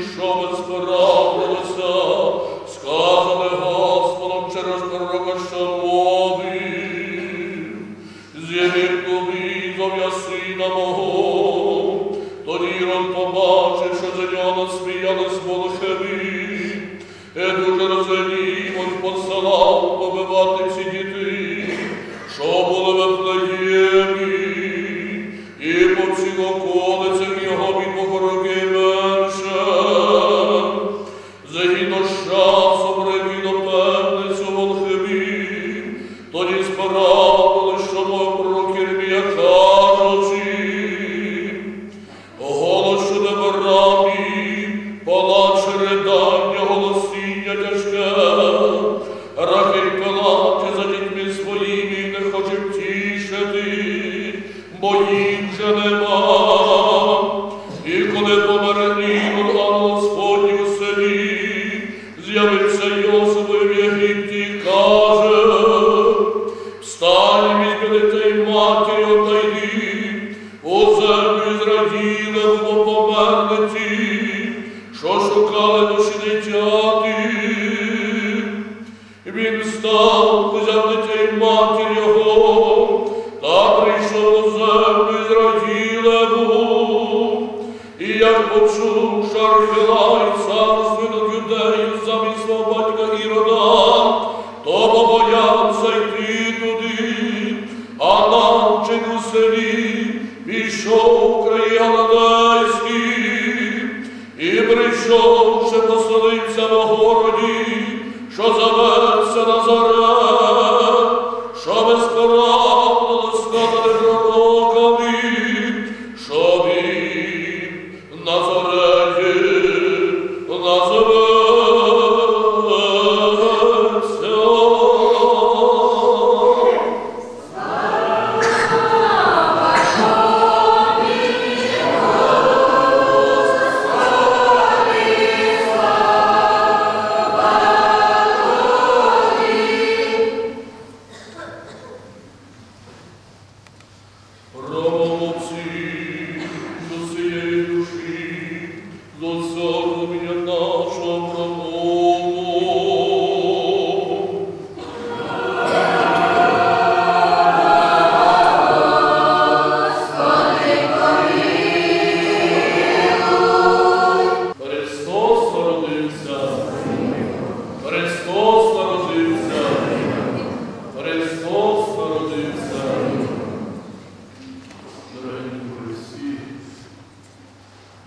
Show us for all. Señor. Diyar koçu şarkılar sazını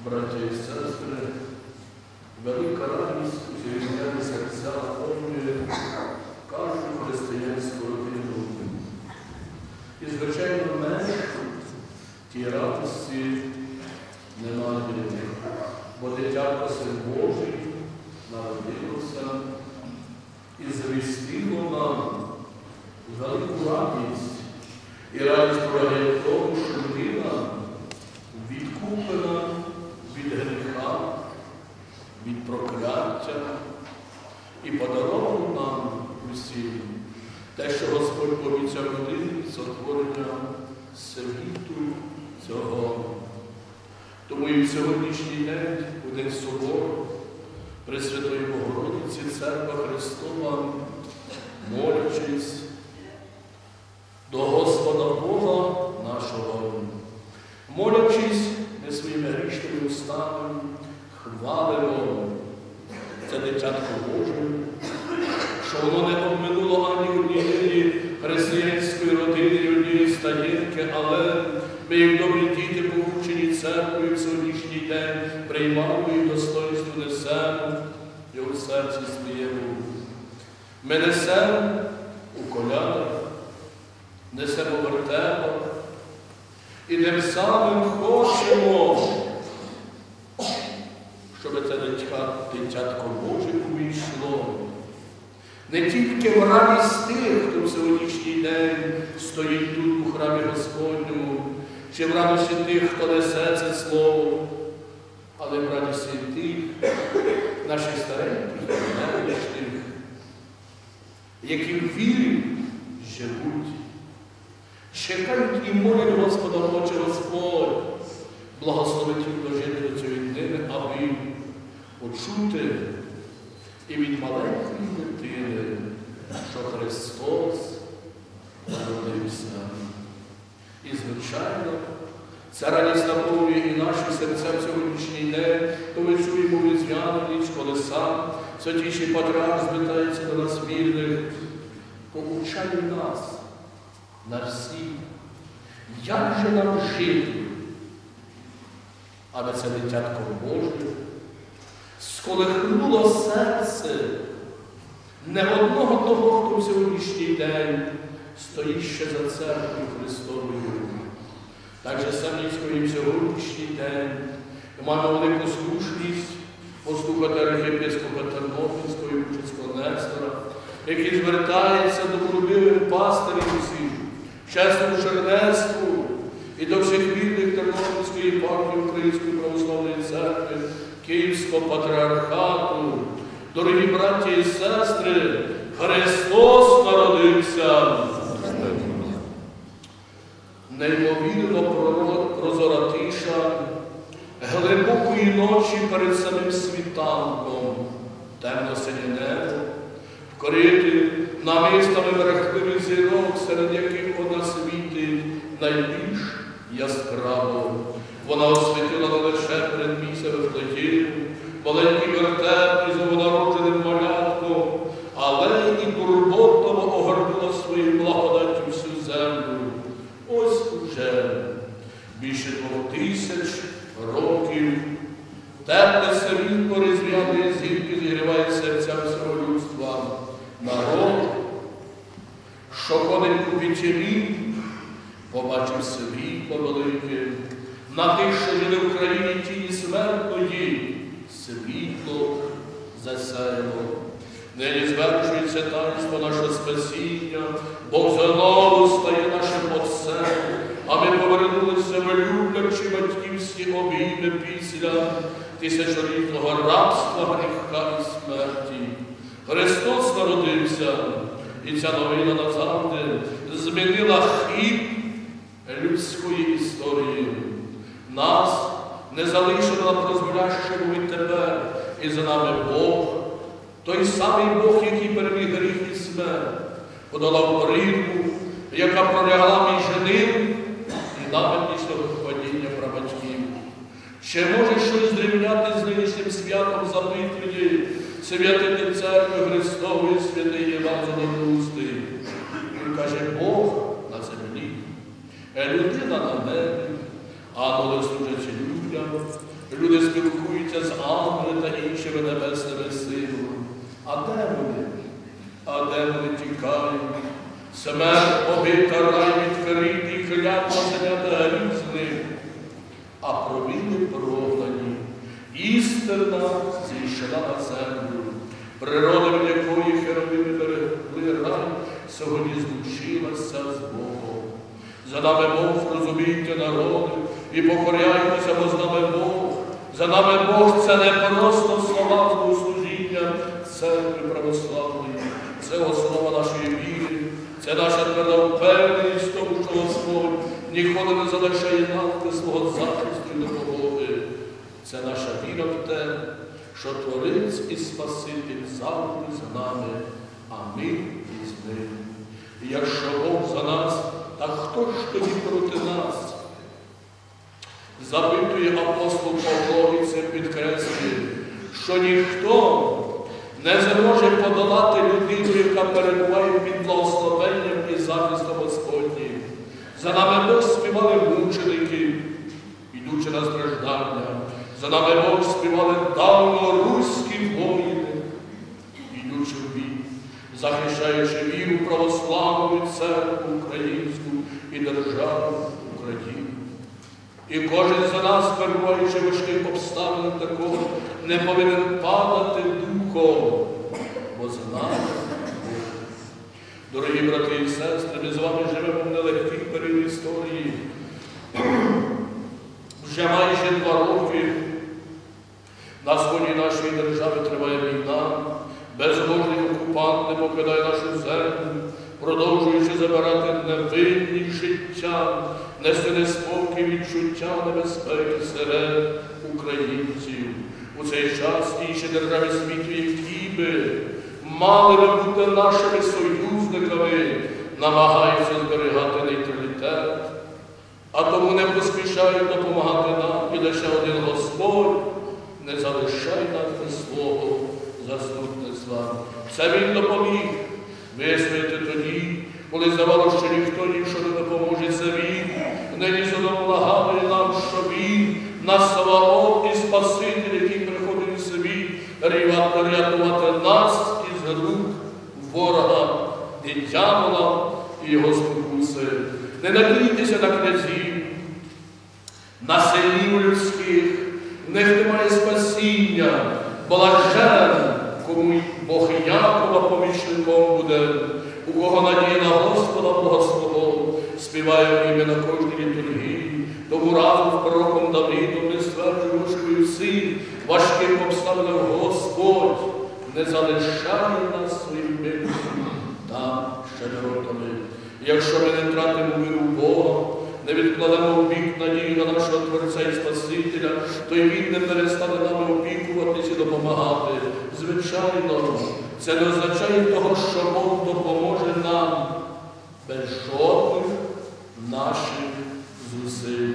bracia i very Wielka Тому і в сьогоднішній день, у День Собору, Пресвятої Богородиці, Церква Христова, молячись до Господа Бога нашого, молячись ми своїми грішними устами, хвалимо це дитятко Бога. Ми несемо у коляда, несемо вертепах і тим самим хочемо, щоб це дитятко Боже увійшло. Не тільки в радість тих, хто в сьогоднішній день стоїть тут у храмі Господньому, чи в радості тих, хто несе це слово, але в радості тих, наших стареньких які в вірі живуть. Чекають і молять Господа, хоче Господь, благословить дожити до цієї днини, аби почути і від маленької дитини, що Христос народився. І, звичайно, радість наповнює і наші серця в сьогоднішній день, коли чуємо різдвяну ніч, коли сам святіший патріарх звертається до нас вірних, poučає нас на всі, як же нам жити, аби це дитятко Боже. Сколихнуло серце. Не одного того, хто в сьогоднішній день стоїть ще за церквою Христовою. Так же самісько і в сьогоднішній день ми маємо велику слушність послухати архієпископа Тернопільського і Учицького Нестора, який звертається до трудових пастирів усіх, чесному чернецтву і до всіх вільних Тернопільської єпархії Української православної церкви, Київського патріархату. Дорогі браті і сестри, Христос народився. Неймовірно прозора тиша глибокої ночі перед самим світанком, темно-синє небо, вкорити намистами мерехтливих зірок, серед яких вона світить найбільш яскраво. Вона освітила не лише передмістя Вифлеєму, маленький вертеп із новонародженим малятком, але і турботово огорнула своєю двох тисяч років тепле світло різдвяної зірки зігріває серця всього людства. Народ, що ходить у печері, побачив світло велике, на тих, що жили в країні тіні смертної, світло засяяло. Нині звершується таїнство наше спасіння, Бог знову стає нашим Отцем, а ми повернулися в люблячі батьківські обійми після тисячолітнього рабства, гріха і смерті. Христос народився, і ця новина назавжди змінила хід людської історії. Нас не залишено на прозволящому від тебе, і за нами Бог, той самий Бог, який переміг гріх і смерть, подолав прірву, яка пролягала між ним і нами після. Чи може щось зрівняти з нинішнім святом запитує святити церкви Христової святий Єван Золотоустий? Він каже, Бог на землі, людина на небі, ангели служать людям, люди спілкуються з ангелами та іншими небесними силами. А де вони? А де вони тікають? Смерть побита рай відкритий, клятва занята грізних, а провини прогнані. Істина зійшла на землю, природа, від якої херовими берегли рай, сьогодні злучилася з Богом. За нами Бог розумійте народи і покоряйтеся, бо з нами Бог. За нами Бог це не просто слова богослужіння церкви православної, це основа нашої віри, це наша тверда впевненість в тому, що Господь ніколи не залишає нам без свого захисту і допомоги. Це наша віра в те, що Творець і Спаситель завжди з нами, а ми із ним. Якщо Бог за нас, так хто ж тоді проти нас? Запитує апостол Павло і це підкреслює, що ніхто не зможе подолати людину, яка перебуває під благословенням і захистом Господнім. За нами Бог співали мученики, ідучи на страждання. За нами Бог співали давно руські воїни, ідучи в бій, захищаючи віру православну церкву українську і державу Україну. І кожен з нас, перебуваючи важких обставинах такого, не повинен падати духом, бо з нами. Дорогі брати і сестри, ми з вами живемо в нелегкий період історії. Вже майже два роки на сході нашої держави триває війна, безбожний окупант не покидає нашу землю, продовжуючи забирати невинні життя, нести неспокій відчуття небезпеки серед українців. У цей час інші держави світу, які би мали би бути нашими союзниками, намагаються зберігати нейтралітет, а тому не поспішають допомагати нам і лише один Господь не залишай нас без свого заступництва. Це Він допоміг вистояти тоді, коли здавалося, що ніхто нічого не допоможе. Це Він нині нагадує нам, що Він нас Саваоф і Спаситель, який приходить в собі, рятувати нас із рук ворога і дьявола і його спокуси. Не надійтеся на князів, на синів людських, в них немає спасіння, блажен, кому Бог Якова помічником буде, у кого надія на Господа Бога свого, співає ім'я на кожній літургії, тому разом з пророком Давидом ми стверджуємо, що ви всі важким обставинам Господь не залишає нас своїм милостям та щедротами. Якщо ми не тратимо віру в Бога, не відкладемо в бік надію на нашого Творця і Спасителя, то й Він не перестане нами опікуватися і допомагати. Звичайно, це не означає того, що Бог допоможе нам без жодних наших зусиль.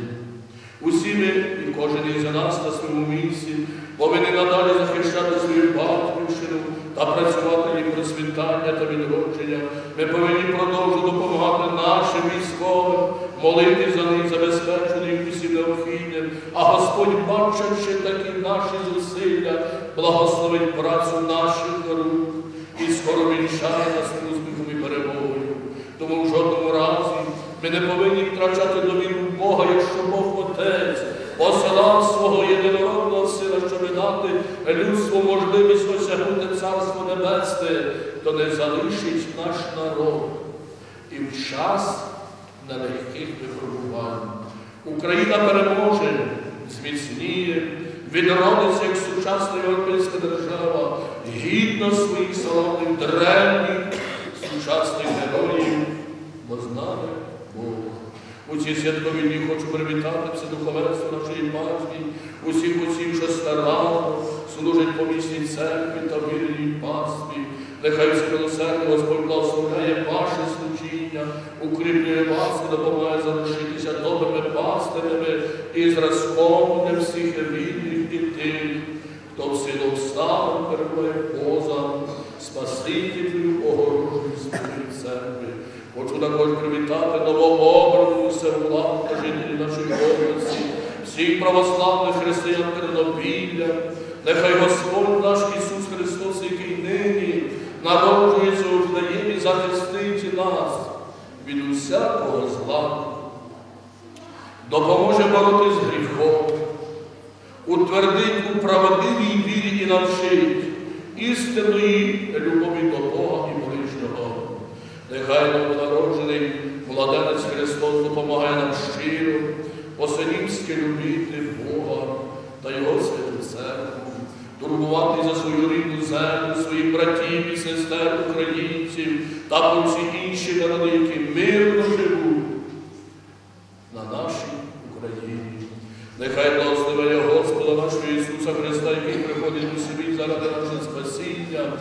Усі ми і кожен із нас на своєму місці повинні надалі захищати свою батьківщину та працювати їм просвітання та відродження. Ми повинні продовжувати допомагати нашим військовим, молити за них, забезпечити їх усім необхідним. А Господь, бачачи такі наші зусилля, благословить працю наших рук і скоро вінчає нас успіхом і перемогою. Тому в жодному разі не повинні втрачати довіру Бога, якщо Бог Отець посилав свого єдинородного сина, щоб дати людству можливість осягнути Царство Небесне, то не залишить наш народ і в час нелегких випробувань. Україна переможе, зміцніє, відродиться як сучасна європейська держава, гідно своїх славних древніх сучасних героїв, бо з У цій дні хочу привітати все духовенство нашої пастві, усіх усіх, що старанно служать по місній церкві та вірній пастві. Нехай все милосердя Господь благословляє ваше служіння, укріплює вас і допомагає залишитися добрими пастирями і зразком для всіх вільних і тих, хто в силу обставин перебуває поза Спасителю огороженої своєї церкви. Хочу також привітати новообрану владу та жителів нашої області, всіх православних християн Тернопілля. Нехай Господь наш Ісус Христос, який нині народжується у Вдаємі, захистить нас від усякого зла, допоможе боротись з гріхом, утвердить у правдивій вірі і навчить істинної любові до Бога і ближнього. Нехай новонароджений младенець Христос допомагає нам щиро, по-синівськи любити Бога та Його святу церкву, турбувати за свою рідну землю, своїх братів і сестер українців та про всі інші народи, які мирно живуть на нашій Україні. Нехай благословення Господа нашого Ісуса Христа, який приходить у світ заради нашого спасіння,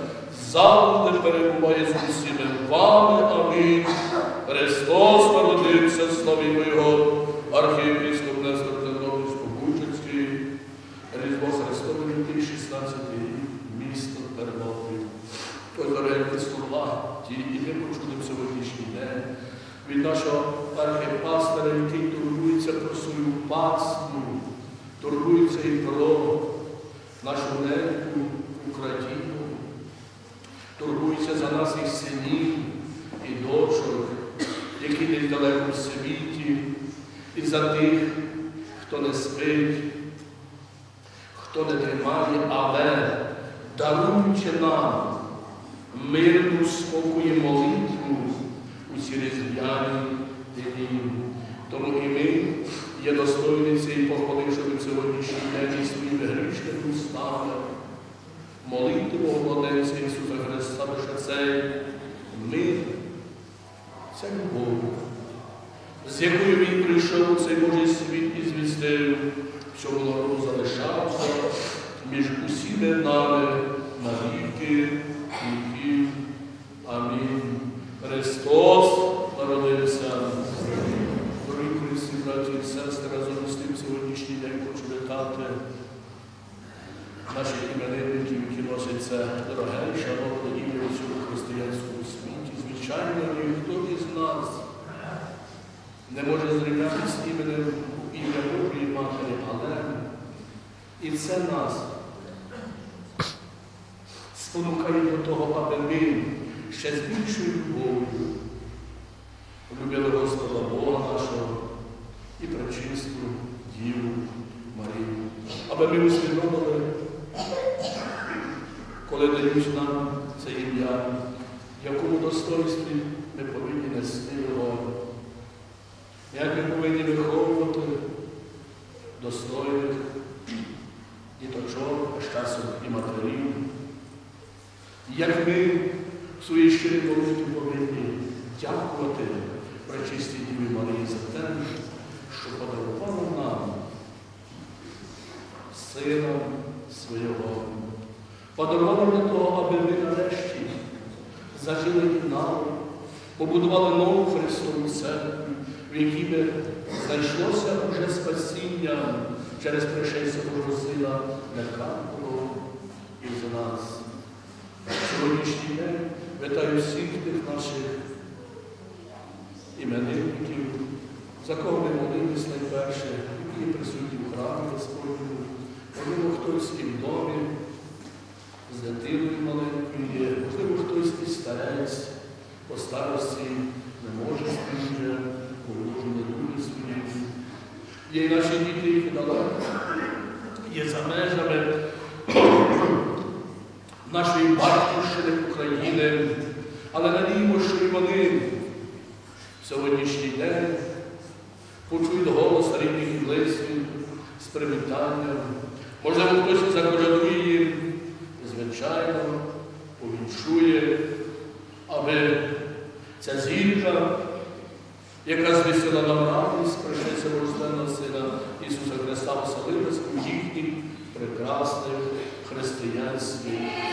завжди перебуває з вами. Амінь. Христос народився, славімо Його, архієпископ Нестор Тернопільсько-Бучицький, Різдво Христове 2016 рік, місто Тернопіль. Ой, дорогенькі слова, ті, і ми почули в сьогоднішній день від нашого архіпастера, який турбується про свою паству, турбується і про нашу неньку Україну, турбується за нас і синів, і дочок, які десь далеко в світі, і за тих, хто не спить, хто не тримає, але даруючи нам спокою молитву у різдвяні дні. Тому і ми є достойні цієї похвали, що в сьогоднішній день своїми грішними устами молитву Младенця Ісуса Христа, що цей мир, ця любов, з якою Він прийшов у цей Божий світ і звістив, що воно залишався між усіми нами навіки. віків. Амінь. Христос народився. Дорогі Христі, браті і сестри, разом з тим сьогоднішній день хочу вітати наших іменинників, які носять це дороге і шановне ім'я у цьому християнському світі. Звичайно, ніхто із нас не може зрівнятися з іменем ім'я Божої Матері, але і це нас спонукає до того, аби ми ще з більшою любов'ю полюбили Господа Бога нашого і пречисту Діву Марію. Аби ми усвідомили, коли дають нам це ім'я, в якому достоинстві ми повинні нести його, як ми повинні виховувати достойних діточок, а з часом і матерів, як ми в своїй щирій молитві повинні дякувати пречистій Діві Марії за те, що подарувала нам Сина свого. Подарувала для того, аби ми нарешті зажили єднали, побудували нову Христову церкву, в якій би знайшлося уже спасіння через пришестя Божого Сина для кожного із нас. Сьогоднішній день вітаю всіх тих наших іменинників, за кого ми молились найперше, які присутні в храмі Господньому. Можливо, хтось і в домі з дитиною маленькою є, можливо, хтось і старець по старості не може вже положені дуже свої. Є і наші діти, які далеко, є за межами нашої батьківщини України, але надіємо, що і вони в сьогоднішній день почують голос рідних і близьких з привітанням. Можливо, хтось заколядує їм, звичайно, повінчує, аби ця зірка, яка звісила нам радість, пришельця Божественного Сина Ісуса Христа оселилась у їхніх прекрасних християнських.